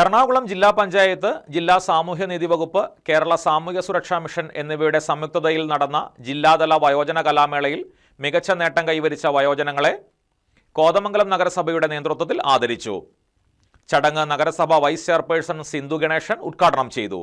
എറണാകുളം ജില്ലാ പഞ്ചായത്ത് ജില്ലാ സാമൂഹ്യനീതി വകുപ്പ് കേരള സാമൂഹ്യ സുരക്ഷാ മിഷൻ എന്നിവയുടെ സംയുക്തതയിൽ നടന്ന ജില്ലാതല വയോജന കലാമേളയിൽ മികച്ച നേട്ടം കൈവരിച്ച വയോജനങ്ങളെ കോതമംഗലം നഗരസഭയുടെ നേതൃത്വത്തിൽ ആദരിച്ചു. ചടങ്ങ് നഗരസഭ വൈസ് ചെയർപേഴ്സൺ സിന്ധു ഗണേശൻ ഉദ്ഘാടനം ചെയ്തു.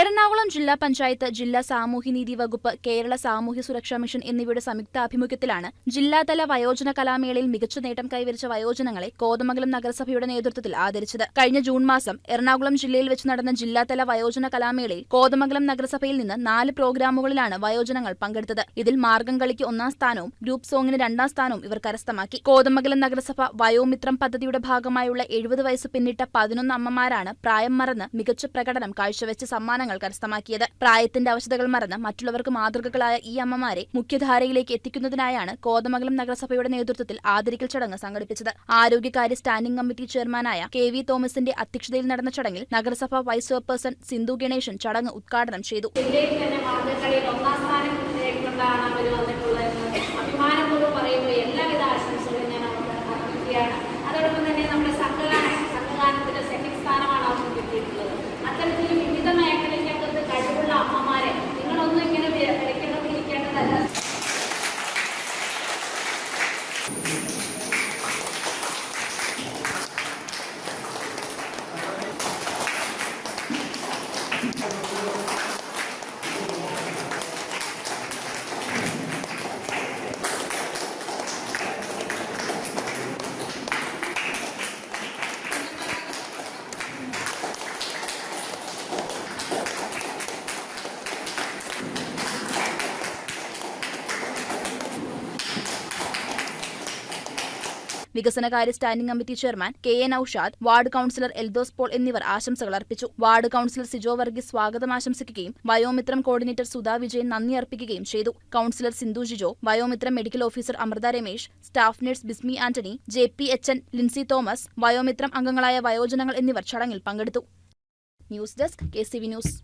എറണാകുളം ജില്ലാ പഞ്ചായത്ത് ജില്ലാ സാമൂഹ്യനീതി വകുപ്പ് കേരള സാമൂഹ്യ സുരക്ഷാ മിഷൻ എന്നിവയുടെ സംയുക്ത ആഭിമുഖ്യത്തിലാണ് ജില്ലാതല വയോജന കലാമേളയിൽ മികച്ച നേട്ടം കൈവരിച്ച വയോജനങ്ങളെ കോതമംഗലം നഗരസഭയുടെ നേതൃത്വത്തിൽ ആദരിച്ചത്. കഴിഞ്ഞ ജൂൺ മാസം എറണാകുളം ജില്ലയിൽ വെച്ച് നടന്ന ജില്ലാതല വയോജന കലാമേളയിൽ കോതമംഗലം നഗരസഭയിൽ നിന്ന് നാല് പ്രോഗ്രാമുകളിലാണ് വയോജനങ്ങൾ പങ്കെടുത്തത്. ഇതിൽ മാർഗം കളിക്ക് ഒന്നാം സ്ഥാനവും ഗ്രൂപ്പ് സോങ്ങിന് രണ്ടാം സ്ഥാനവും ഇവർ കരസ്ഥമാക്കി. കോതമംഗലം നഗരസഭ വയോമിത്രം പദ്ധതിയുടെ ഭാഗമായുള്ള എഴുപത് വയസ്സ് പിന്നിട്ട പതിനൊന്ന് അമ്മമാരാണ് പ്രായം മറന്ന് മികച്ച പ്രകടനം കാഴ്ചവെച്ച് സമ്മാനങ്ങൾ കരസ്ഥമാക്കിയത്. പ്രായത്തിന്റെ അവശതകൾ മറന്ന് മറ്റുള്ളവർക്ക് മാതൃകകളായ ഈ അമ്മമാരെ മുഖ്യധാരയിലേക്ക് എത്തിക്കുന്നതിനായാണ് കോതമംഗലം നഗരസഭയുടെ നേതൃത്വത്തിൽ ആദരിക്കൽ ചടങ്ങ് സംഘടിപ്പിച്ചത്. ആരോഗ്യകാര്യ സ്റ്റാൻഡിംഗ് കമ്മിറ്റി ചെയർമാനായ കെ വി തോമസിന്റെ അധ്യക്ഷതയിൽ നടന്ന ചടങ്ങിൽ നഗരസഭ വൈസ് ചെയർപേഴ്സൺ സിന്ധു ഗണേശൻ ചടങ്ങ് ഉദ്ഘാടനം ചെയ്തു. ജില്ലയിൽ Thank you. വികസനകാര്യ standing committee chairman K A Noushad ward councillor Eldhose Paul എന്നിവർ ആശംസകൾ അർപ്പിച്ചു. വാർഡ് കൌൺസിലർ സിജോ വർഗീസ് സ്വാഗതം ആശംസിക്കുകയും വയോമിത്രം കോർഡിനേറ്റർ സുധാ വിജയൻ നന്ദി അർപ്പിക്കുകയും ചെയ്തു. Councillor Sindhu Jijo Vayomithram medical officer Amritha Ramesh staff nurse Bismi Antony J P H N Lincy Thomas Vayomithram അംഗങ്ങളായ വയോജനങ്ങൾ എന്നിവർ ചടങ്ങിൽ പങ്കെടുത്തു. News desk K C V news.